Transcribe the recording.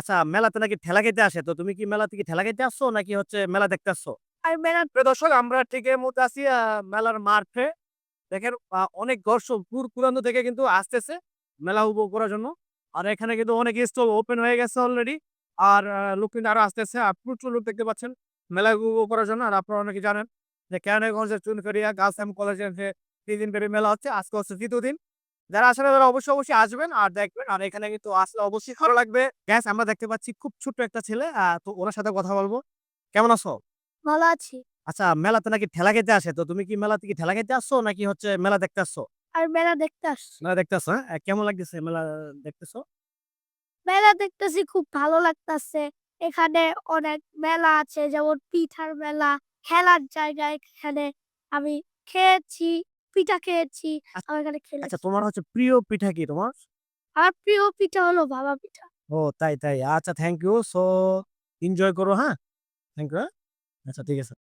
আচ্ছা মেলাতে নাকি ঠেলা খেতে আসে? তো তুমি কি মেলা থেকে ঠেলা খেতে আসছো, নাকি হচ্ছে মেলা দেখতে আসছো? দর্শক, আমরা ঠিক আছি মেলার মাঠে। দেখেন অনেক দর্শক দূর দূরান্ত থেকে কিন্তু আসতেছে মেলা উপভোগ করার জন্য। আর এখানে কিন্তু অনেক স্টল ওপেন হয়ে গেছে অলরেডি আর লোক কিন্তু আরও আসতেছে, আর প্রচুর লোক দেখতে পাচ্ছেন মেলা উপভোগ করার জন্য। আর আপনারা অনেকে জানেন যে কেরানীগঞ্জের চুনকারিয়া গার্লস যে তিন দিন ব্যাপী মেলা হচ্ছে, আজকে হচ্ছে তৃতীয় দিন। যারা আসলে তারা অবশ্যই অবশ্যই আসবেন আর দেখবেন। আর এখানে কিন্তু আসলে অবশ্যই ভালো লাগবে। গ্যাস আমরা দেখতে পাচ্ছি খুব ছোট্ট একটা ছেলে তো ওনার সাথে কথা বলব। কেমন আছো? ভালো আছি। আচ্ছা মেলাতে নাকি ঠেলা খেতে আসে? তো তুমি কি মেলা থেকে ঠেলা খেতে আসছো নাকি হচ্ছে মেলা দেখতে আসছো? আর মেলা দেখতে আসছি। মেলা দেখতে আসছো হ্যাঁ? কেমন লাগতেছে মেলা দেখতেছো? মেলা দেখতেছি খুব ভালো লাগতাছে। এখানে অনেক মেলা আছে যেমন পিঠার মেলা খেলার জায়গা এখানে আমি খেয়েছি। পিঠা খেয়েছি আচ্ছা- আমার এখানে খেলেছি। আচ্ছা তোমার হচ্ছে প্রিয় পিঠা কি তোমার? আমার প্রিয় পিঠা হলো বাবা পিঠা। ও তাই তাই। আচ্ছা থ্যাংক ইউ সো এনজয় করো হ্যাঁ? থ্যাংক ইউ আচ্ছা ঠিক আছে।